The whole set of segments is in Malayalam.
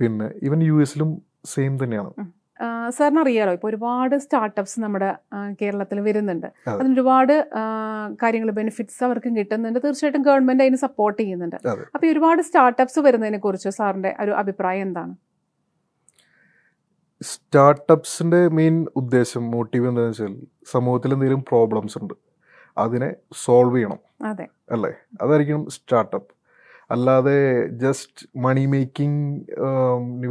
പിന്നെ ഇവൻ യു എസിലും സെയിം തന്നെയാണ്. സാറിന് അറിയാലോ ഇപ്പോൾ ഒരുപാട് സ്റ്റാർട്ടപ്സ് നമ്മുടെ കേരളത്തിൽ വരുന്നുണ്ട്. അതെ. അതിന് ഒരുപാട് കാര്യങ്ങൾ ബെനിഫിറ്റ്സ് അവർക്കും കിട്ടുന്നുണ്ട്. തീർച്ചയായിട്ടും ഗവൺമെന്റ് അതിന് സപ്പോർട്ട് ചെയ്യുന്നുണ്ട്. അപ്പൊ അപ്പോൾ ഒരുപാട് സ്റ്റാർട്ടപ്സ് വരുന്നതിനെ കുറിച്ച് സാറിന്റെ ഒരു അഭിപ്രായം എന്താണ്? സ്റ്റാർട്ടപ്സിന്റെ മെയിൻ ഉദ്ദേശം മോട്ടീവ് എന്താണെന്ന് വെച്ചാൽ സമൂഹത്തിൽ എന്തെങ്കിലും പ്രോബ്ലംസ് ഉണ്ട് അതിനെ സോൾവ് ചെയ്യണം. അതെ. അല്ലേ? അതായിരിക്കും സ്റ്റാർട്ടപ്പ് അല്ലാതെ ജസ്റ്റ് മണി മേക്കിംഗ്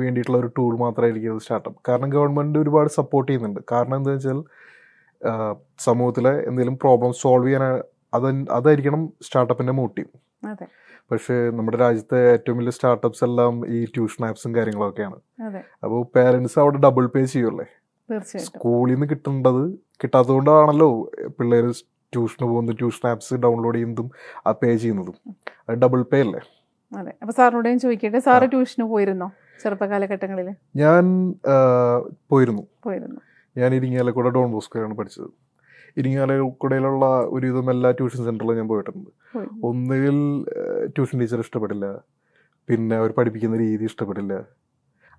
വേണ്ടിയിട്ടുള്ള ഒരു ടൂൾ മാത്രമായിരിക്കും സ്റ്റാർട്ടപ്പ് കാരണം ഗവൺമെന്റ് ഒരുപാട് സപ്പോർട്ട് ചെയ്യുന്നുണ്ട്. കാരണം എന്താ വെച്ചാൽ സമൂഹത്തിലെ എന്തെങ്കിലും പ്രോബ്ലം സോൾവ് ചെയ്യാൻ അത് അതായിരിക്കണം സ്റ്റാർട്ടപ്പിന്റെ മോട്ടീവ് പക്ഷേ നമ്മുടെ രാജ്യത്തെ ഏറ്റവും വലിയ സ്റ്റാർട്ടപ്സ് എല്ലാം ഈ ട്യൂഷൻ ആപ്സും കാര്യങ്ങളൊക്കെയാണ്. അപ്പോൾ പേരൻസ് അവിടെ ഡബിൾ പേ ചെയ്യുമല്ലേ സ്കൂളിൽ നിന്ന് കിട്ടേണ്ടത് കിട്ടാത്തതുകൊണ്ടാണല്ലോ പിള്ളേർ ട്യൂഷന് പോകുന്നത് ട്യൂഷൻ ആപ്സ് ഡൗൺലോഡ് ചെയ്യുന്നതും ആ പേ ചെയ്യുന്നതും. ഡബിൾ പേ അല്ലേ? അതെ. അപ്പോൾ സാറിനോട് ഞാൻ ചോദിക്കട്ടെ. സാറ് ട്യൂഷന് പോയിരുന്നോ ചെറുപ്പകാലഘട്ടങ്ങളിൽ? ഞാൻ പോയിരുന്നു. പോയിരുന്നു. ഞാൻ ഇരിങ്ങാലക്കുട ഡോൺ ബോസ്കോയാണ് പഠിച്ചത്. ഇരിങ്ങാലക്കുടയിലുള്ള ഒരുവിധം എല്ലാ ട്യൂഷൻ സെന്ററിലും ഞാൻ പോയിട്ടുണ്ട്. പോയി. ഒന്നുകിൽ ട്യൂഷൻ ടീച്ചർ ഇഷ്ടപ്പെടില്ല. പിന്നെ അവർ പഠിപ്പിക്കുന്ന രീതി ഇഷ്ടപ്പെടില്ല.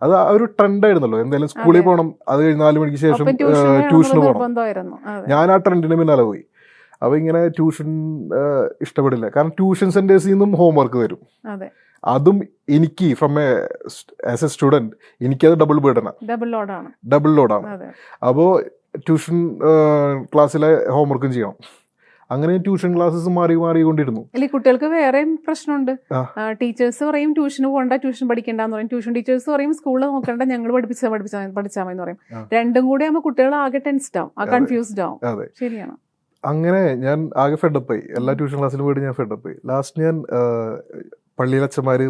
അത് ആ ഒരു ട്രെൻഡ് ആയിരുന്നല്ലോ. എന്തായാലും സ്കൂളിൽ. പോകണം അത്. കഴിഞ്ഞ് നാല് മണിക്ക് ശേഷം ട്യൂഷന് പോകണം ഞാൻ ആ ട്രെൻഡിന് പിന്നാലെ പോയി. അപ്പോൾ ഇങ്ങനെ ട്യൂഷൻ ഇഷ്ടപ്പെടില്ല. കാരണം ട്യൂഷൻ സെന്റേഴ്സിൽ നിന്നും ഹോംവർക്ക് തരും അതെ. എനിക്ക് from a as a student എനിക്കത് ഡബിൾ ബേർഡനാണ് ഡബിൾ ലോഡാണ് ഡബിൾ ലോഡാണ് അപ്പോൾ ട്യൂഷൻ ക്ലാസ്സിലെ ഹോംവർക്കും ചെയ്യണം. അങ്ങനെ ട്യൂഷൻ ക്ലാസ്സസ് മാറി മാറിക്കൊണ്ടിരുന്നു ഈ കുട്ടികൾക്ക് വേറെയും പ്രശ്നമുണ്ട്. ടീച്ചേഴ്സ് പറയും ട്യൂഷന് പോകണ്ട ട്യൂഷൻ പഠിക്കണ്ടെന്ന് പറയും. ട്യൂഷൻ ടീച്ചേഴ്സ് പറയും സ്കൂളിൽ നോക്കണ്ട ഞങ്ങൾ പഠിപ്പിച്ചാൽ പഠിപ്പിച്ചാൽ പഠിച്ചാൽ മതി എന്ന് പറയും. രണ്ടും കൂടി ആകുമ്പോൾ കുട്ടികൾ ആകെ ടെൻസ്ഡ് ആവും ആ കൺഫ്യൂസ്ഡ് ആവും. ശരിയാണ്. അങ്ങനെ ഞാൻ ആകെ ഫെഡപ്പായി എല്ലാ ട്യൂഷൻ ക്ലാസ്സിലും പോയിട്ട് ഞാൻ ഫെഡപ്പായി ലാസ്റ്റ് ഞാൻ പള്ളിയിലച്ഛന്മാർ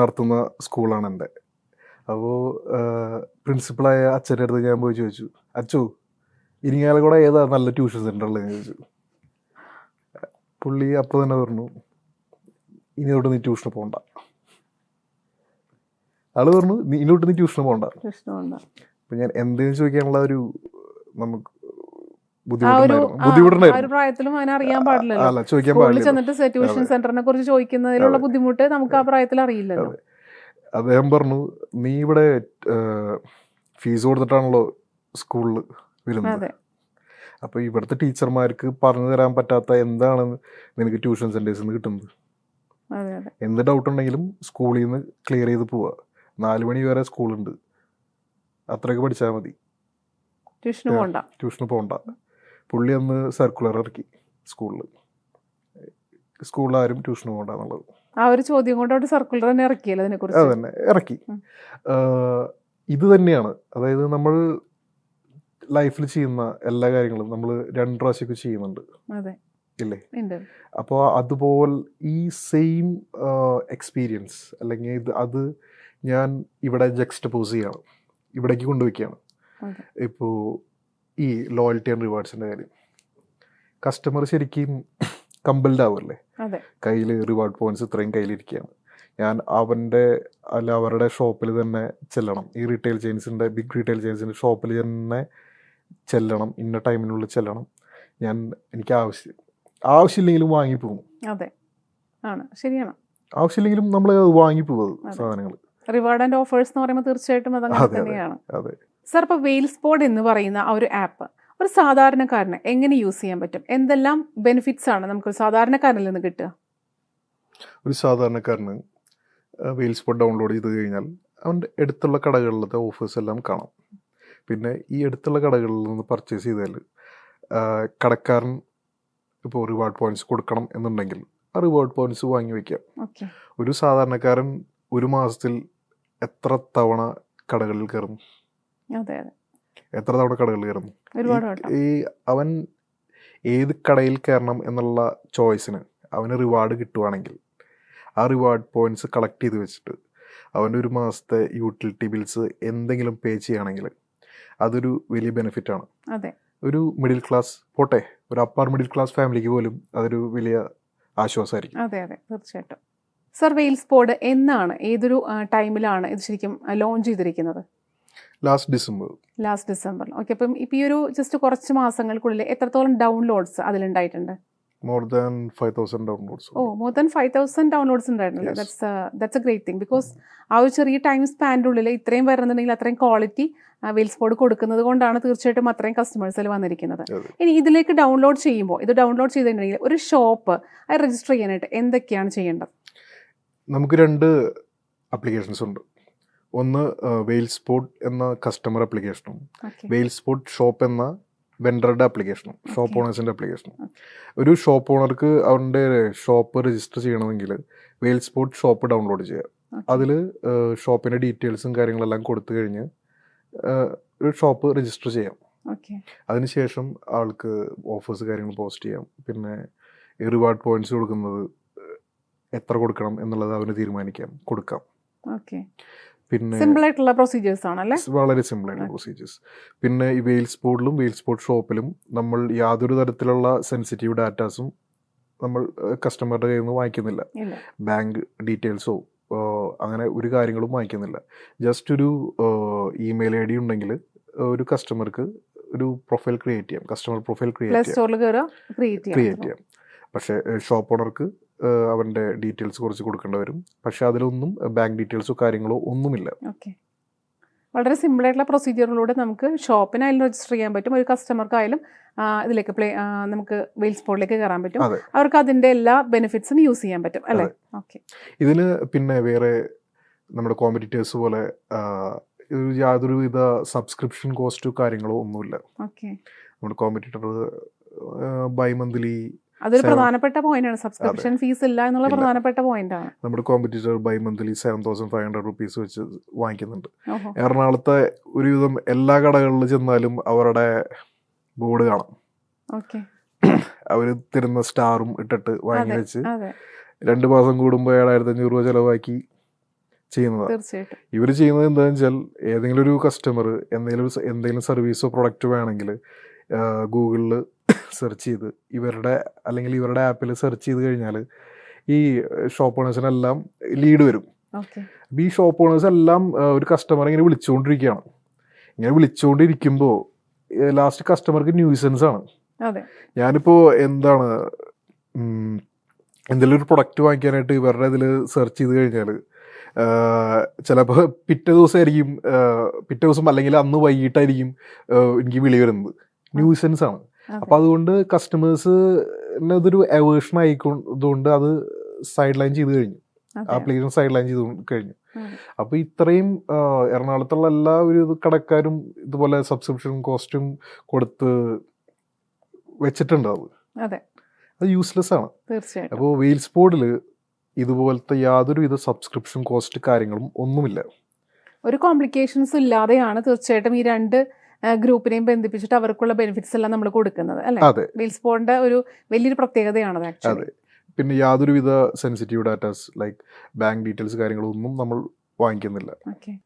നടത്തുന്ന സ്കൂളാണ് എന്റെ. അപ്പോൾ പ്രിൻസിപ്പളായ അച്ഛന്റെ അടുത്ത് ഞാൻ പോയി ചോദിച്ചു അച്ചു ഇരിങ്ങാലക്കുട ഏതാ നല്ല ട്യൂഷൻ സെന്റർ ഉള്ളത് ചോദിച്ചു. പുള്ളി അപ്പോൾ തന്നെ പറഞ്ഞു ഇനി തൊട്ട് നീ ട്യൂഷന് പോകണ്ട ആൾ പറഞ്ഞു "നീ ഇനി തൊട്ട് നീ ട്യൂഷന് പോകണ്ട അപ്പം ഞാൻ എന്തെങ്കിലും ചോദിക്കാനുള്ള ഒരു നമുക്ക് പ്രായത്തിലും അവനെ അറിയാൻ പാടില്ലല്ലോ. ചെന്നിട്ട് ട്യൂഷൻ സെന്ററിനെ കുറിച്ച് ചോദിക്കുന്നതിലുള്ള ബുദ്ധിമുട്ട് നമുക്ക് ആ പ്രായത്തിൽ അറിയില്ലല്ലോ. അദ്ദേഹം പറഞ്ഞു നീ ഇവിടെ ഫീസ് കൊടുത്തിട്ടാണല്ലോ സ്കൂളിൽ വരുന്നത്. അപ്പൊ ഇവിടുത്തെ ടീച്ചർമാർക്ക് പറഞ്ഞു തരാൻ പറ്റാത്ത എന്താണ് നിനക്ക് ട്യൂഷൻ സെന്റേഴ്സിൽ നിന്ന് കിട്ടുന്നത്? എന്ത് ഡൗട്ട് ഉണ്ടെങ്കിലും സ്കൂളിൽ നിന്ന് ക്ലിയർ ചെയ്ത് പോവുക നാല് മണി വരെ സ്കൂളുണ്ട്. അത്രയൊക്കെ പഠിച്ചാൽ മതി. ട്യൂഷന് പോണ്ട. പോകണ്ട ട്യൂഷന് പോകണ്ട പുള്ളി അന്ന് സർക്കുലർ ഇറക്കി സ്കൂളിൽ സ്കൂളിൽ ആരും ട്യൂഷന് പോകണ്ടെന്നുള്ളത് ആ ഒരു ചോദ്യം കൊണ്ട് അവിടെ സർക്കുലർ തന്നെ ഇറക്കിയല്ലോ അതിനെക്കുറിച്ച്? അത് കുറിച്ച് തന്നെ ഇറക്കി. ഇത് തന്നെയാണ്. അതായത് നമ്മൾ ലൈഫിൽ ചെയ്യുന്ന എല്ലാ കാര്യങ്ങളും നമ്മൾ രണ്ട് പ്രാവശ്യമൊക്കെ ചെയ്യുന്നുണ്ട്. ഇല്ലേ? അപ്പോൾ അതുപോലെ ഈ സെയിം എക്സ്പീരിയൻസ് അല്ലെങ്കിൽ ഇത് അത് ഞാൻ ഇവിടെ ജക്സ്റ്റപ്പോസ് ചെയ്യാണ്. ഇവിടേക്ക് കൊണ്ടുവയ്ക്കുകയാണ്. ഇപ്പോൾ ഈ ലോയൽറ്റി ആൻഡ് റിവാർഡ്സിന്റെ കാര്യം. കസ്റ്റമർ ശരിക്കും കമ്പൽഡ് ആവുമല്ലേ കയ്യിൽ റിവാർഡ് പോയിന്റ്സ് ഇത്രയും കയ്യിലിരിക്കുകയാണ്. ഞാൻ അവന്റെ അല്ല അവരുടെ ഷോപ്പിൽ തന്നെ ചെല്ലണം. ഈ റീറ്റെയിൽ ചെയിൻസിന്റെ ബിഗ് റീറ്റെയിൽ ചെയിൻസിന്റെ ഷോപ്പിൽ തന്നെ ചെല്ലണം. ഇന്ന ടൈമിനുള്ളിൽ ചെല്ലണം. ഞാൻ എനിക്ക് ആവശ്യം ആവശ്യമില്ലെങ്കിലും വാങ്ങിപ്പോകും അതെ. ആണ്. ശരിയാണ്. ആവശ്യമില്ലെങ്കിലും നമ്മൾ വാങ്ങിപ്പോകും. സാധനങ്ങൾ റിവാർഡ് ആൻഡ് ഓഫേഴ്സ് എന്ന് പറയുമ്പോൾ തീർച്ചയായിട്ടും അതങ്ങനെ അതെ, അതെ. തന്നെയാണ്. അതെ. സാർ ഇപ്പോൾ വെയിൽസ് ബോർഡ് എന്ന് പറയുന്ന ആ ഒരു ആപ്പ് ഒരു സാധാരണക്കാരന് എങ്ങനെ യൂസ് ചെയ്യാൻ പറ്റും? എന്തെല്ലാം ബെനിഫിറ്റ്സ് ആണ് നമുക്ക് സാധാരണക്കാരനിൽ നിന്ന് കിട്ടുക? ഒരു സാധാരണക്കാരന് വെയിൽ സ്പോട്ട് ഡൗൺലോഡ് ചെയ്ത് കഴിഞ്ഞാൽ അവന്റെ അടുത്തുള്ള കടകളിലത്തെ ഓഫേഴ്സ് എല്ലാം കാണാം. പിന്നെ ഈ അടുത്തുള്ള കടകളിൽ നിന്ന് പർച്ചേസ് ചെയ്താൽ കടക്കാരൻ ഇപ്പോൾ റിവാർഡ് പോയിന്റ്സ് കൊടുക്കണം എന്നുണ്ടെങ്കിൽ ആ റിവാർഡ് പോയിന്റ്സ് വാങ്ങി വയ്ക്കാം ഒരു സാധാരണക്കാരൻ ഒരു മാസത്തിൽ എത്ര തവണ കടകളിൽ കയറുന്നു അതെ അതെ. എത്ര തവണ കടകളിൽ കയറുന്നു? ഒരുപാട് ഈ- അവൻ ഏത് കടയിൽ കയറണം എന്നുള്ള ചോയ്സിന് അവന് റിവാർഡ് കിട്ടുവാണെങ്കിൽ ആ റിവാർഡ് പോയിന്റ്സ് കളക്ട് ചെയ്ത് വെച്ചിട്ട് അവന്റെ ഒരു മാസത്തെ യൂട്ടിലിറ്റി ബിൽസ് എന്തെങ്കിലും പേ ചെയ്യുകയാണെങ്കിൽ അതൊരു വലിയ ബെനിഫിറ്റാണ് അതെ. ഒരു മിഡിൽ ക്ലാസ് പോട്ടെ ഒരു അപ്പർ മിഡിൽ ക്ലാസ് ഫാമിലിക്ക് പോലും അതൊരു വലിയ ആശ്വാസമായിരിക്കും. അതെ അതെ. തീർച്ചയായിട്ടും. സർ വെയിൽസ് ബോർഡ് എന്നാണ് ഏതൊരു ടൈമിലാണ് ഇത് ശരിക്കും ലോഞ്ച് ചെയ്തിരിക്കുന്നത്? Last December last December okay അപ്പം ഇപ്പം ഈ ഒരു ജസ്റ്റ് കുറച്ച് മാസങ്ങൾക്കുള്ളിൽ എത്രത്തോളം downloads അതിലുണ്ടായിട്ടുണ്ട്? More than five thousand downloads oh more than five thousand downloads ഉണ്ടായിരുന്നല്ലോ. That's that's a great thing because ആ ഒരു ചെറിയ ടൈം സ്പാന്റെ ഉള്ളിൽ ഇത്രയും വരുന്നുണ്ടെങ്കിൽ അത്രയും ക്വാളിറ്റി വെയിൽ സ്പോട്ട് കൊടുക്കുന്നത് കൊണ്ടാണ് തീർച്ചയായിട്ടും അത്രയും കസ്റ്റമേഴ്സിൽ വന്നിരിക്കുന്നത്. ഇനി ഇതിലേക്ക് ഡൗൺലോഡ് ചെയ്യുമ്പോൾ ഇത് ഡൗൺലോഡ് ചെയ്തിട്ടുണ്ടെങ്കിൽ ഒരു ഷോപ്പ് അത് രജിസ്റ്റർ ചെയ്യാനായിട്ട് എന്തൊക്കെയാണ് ചെയ്യേണ്ടത്? നമുക്ക് രണ്ട് അപ്ലിക്കേഷൻസ് ഉണ്ട്. ഒന്ന് വെയിൽ സ്പോട്ട് എന്ന കസ്റ്റമർ അപ്ലിക്കേഷനും ഓക്കെ വെയിൽ സ്പോട്ട് ഷോപ്പ് എന്ന വെണ്ടറുടെ അപ്ലിക്കേഷനും ഷോപ്പ്. ഓണേഴ്സിന്റെ അപ്ലിക്കേഷനും ഒരു ഷോപ്പ് ഓണർക്ക് അവരുടെ ഷോപ്പ് രജിസ്റ്റർ ചെയ്യണമെങ്കിൽ വെയിൽ സ്പോട്ട് ഷോപ്പ് ഡൗൺലോഡ് ചെയ്യുക അതിൽ ഷോപ്പിന്റെ ഡീറ്റെയിൽസും കാര്യങ്ങളെല്ലാം കൊടുത്തു കഴിഞ്ഞ് ഒരു ഷോപ്പ് രജിസ്റ്റർ ചെയ്യാം. അതിനുശേഷം ആൾക്ക് ഓഫേഴ്സ് കാര്യങ്ങൾ പോസ്റ്റ് ചെയ്യാം. പിന്നെ റിവാർഡ് പോയിന്റ്സ് കൊടുക്കുന്നത് എത്ര കൊടുക്കണം എന്നുള്ളത് അവന് തീരുമാനിക്കാം കൊടുക്കാം. ഓക്കെ പിന്നെ സിമ്പിൾ ആയിട്ടുള്ള പ്രൊസീജിയേഴ്സ് ആണല്ലേ വളരെ സിമ്പിൾ ആയിട്ടുള്ള പ്രൊസീജിയേഴ്സ് പിന്നെ ഈ വെയിൽ സ്പോട്ടിലും വെയിൽ സ്പോട്ട് ഷോപ്പിലും നമ്മൾ യാതൊരു തരത്തിലുള്ള സെൻസിറ്റീവ് ഡാറ്റാസും നമ്മൾ കസ്റ്റമറുടെ കയ്യിൽ നിന്ന് വാങ്ങിക്കുന്നില്ല. ബാങ്ക് ഡീറ്റെയിൽസോ അങ്ങനെ ഒരു കാര്യങ്ങളും വാങ്ങിക്കുന്നില്ല. ജസ്റ്റ് ഒരു ഇമെയിൽ ഐ ഡി ഉണ്ടെങ്കിൽ ഒരു കസ്റ്റമർക്ക് ഒരു പ്രൊഫൈൽ ക്രിയേറ്റ് ചെയ്യാം. കസ്റ്റമർ പ്രൊഫൈൽ ക്രിയേറ്റ് ചെയ്യാം. ക്രിയേറ്റ് ചെയ്യാം. പക്ഷേ ഷോപ്പ് ഓണർക്ക് അവന്റെ ഡീറ്റെയിൽസ് കുറച്ച് കൊടുക്കേണ്ടി വരും. പക്ഷേ അതിലൊന്നും ബാങ്ക് ഡീറ്റെയിൽസോ കാര്യങ്ങളോ ഒന്നുമില്ല. ഓക്കെ. വളരെ സിമ്പിൾ ആയിട്ടുള്ള പ്രൊസീജിയറിലൂടെ നമുക്ക് ഷോപ്പിനായാലും രജിസ്റ്റർ ചെയ്യാൻ പറ്റും. ഒരു കസ്റ്റമർക്കായാലും ഇതിലേക്ക് പ്ലേ നമുക്ക് വെയിൽ സ്പോട്ടിലേക്ക് കയറാൻ പറ്റും. അവർക്ക് അതിന്റെ എല്ലാ ബെനിഫിറ്റ്സും യൂസ് ചെയ്യാൻ പറ്റും അല്ലേ? ഓക്കെ. ഇതിന് പിന്നെ വേറെ നമ്മുടെ കോമ്പറ്റീറ്റേഴ്സ് പോലെ യാതൊരുവിധ സബ്സ്ക്രിപ്ഷൻ കോസ്റ്റോ കാര്യങ്ങളോ ഒന്നുമില്ല. ഓക്കെ. നമ്മുടെ കോമ്പറ്റീറ്റർ ബൈ മന്ത്ലി അതൊരു പ്രധാനപ്പെട്ട പോയിന്റാണ് സബ്സ്ക്രിപ്ഷൻ ഫീസ് ഇല്ല എന്നുള്ള പ്രധാനപ്പെട്ട പോയിന്റ് ആണ്. നമ്മുടെ competitor by monthly seven thousand five hundred rupees വെച്ച് വാങ്ങിക്കുന്നുണ്ട്. എറണാകുളത്തെ ഒരുവിധം എല്ലാ കടകളിലും ചെന്നാലും അവരുടെ ബോർഡ് കാണാം. ഓക്കെ അവർ തരുന്ന സ്റ്റാറും ഇട്ടിട്ട് വാങ്ങി വെച്ച് രണ്ടു മാസം കൂടുമ്പോൾ ഏഴായിരത്തി അഞ്ഞൂറ് രൂപ ചെലവാക്കി ചെയ്യുന്നത്. ഇവർ ഇവർ ചെയ്യുന്നത് എന്താണെന്ന് വെച്ചാൽ ഏതെങ്കിലും ഒരു കസ്റ്റമർ എന്തെങ്കിലും എന്തെങ്കിലും സർവീസോ പ്രൊഡക്റ്റോ വേണമെങ്കിൽ ഗൂഗിളിൽ സെർച്ച് ചെയ്ത് ഇവരുടെ അല്ലെങ്കിൽ ഇവരുടെ ആപ്പിൽ സെർച്ച് ചെയ്ത് കഴിഞ്ഞാൽ ഈ ഷോപ്പ് ഓണേഴ്സിനെല്ലാം ലീഡ് വരും. അപ്പം ഈ ഷോപ്പ് ഓണേഴ്സ് എല്ലാം ഒരു കസ്റ്റമർ ഇങ്ങനെ വിളിച്ചുകൊണ്ടിരിക്കുകയാണ് ഇങ്ങനെ വിളിച്ചുകൊണ്ടിരിക്കുമ്പോൾ ലാസ്റ്റ് കസ്റ്റമർക്ക് ന്യൂസൻസ് ആണ് ഞാനിപ്പോൾ എന്താണ് എന്തെങ്കിലും ഒരു പ്രൊഡക്റ്റ് വാങ്ങിക്കാനായിട്ട് ഇവരുടെ ഇതിൽ സെർച്ച് ചെയ്ത് കഴിഞ്ഞാൽ ചിലപ്പോൾ പിറ്റേ ദിവസമായിരിക്കും പിറ്റേ ദിവസം അല്ലെങ്കിൽ അന്ന് വൈകിട്ടായിരിക്കും എനിക്ക് വിളി വരുന്നത്. ന്യൂസൻസ് ആണ് അപ്പൊ അതുകൊണ്ട് കസ്റ്റമേഴ്സ് ഇതൊരു അവേഷൻ ആയിക്കൊണ്ട് അത് സൈഡ് ലൈൻ ചെയ്ത് കഴിഞ്ഞു. ആപ്ലിക്കേഷൻ സൈഡ് ലൈൻ ചെയ്ത് കഴിഞ്ഞു. അപ്പൊ അപ്പോൾ ഇത്രയും എറണാകുളത്തുള്ള എല്ലാ ഒരു കടക്കാരും ഇതുപോലെ സബ്സ്ക്രിപ്ഷൻ കോസ്റ്റും കൊടുത്ത് വെച്ചിട്ടുണ്ട് അത്. അതെ യൂസ്ലെസ് ആണ്. അപ്പോൾ വെയിൽസ് ബോർഡിൽ ഇതുപോലത്തെ യാതൊരു യാതൊരുവിധ സബ്സ്ക്രിപ്ഷൻ കോസ്റ്റ് കാര്യങ്ങളും ഒന്നുമില്ല. ഒരു കോംപ്ലിക്കേഷൻസ് ഇല്ലാതെയാണ് തീർച്ചയായിട്ടും ഈ രണ്ട് ഗ്രൂപ്പിനെയും ബന്ധിപ്പിച്ചിട്ട് അവർക്കുള്ള ബെനിഫിറ്റ്സ് എല്ലാം നമ്മൾ കൊടുക്കുന്നത് അല്ലെ? പോണിന്റെ ഒരു വലിയൊരു പ്രത്യേകതയാണ് ആക്ച്വലി പിന്നെ യാതൊരുവിധ sensitive datas like bank details കാര്യങ്ങളൊന്നും നമ്മൾ വാങ്ങിക്കുന്നില്ല. ഓക്കെ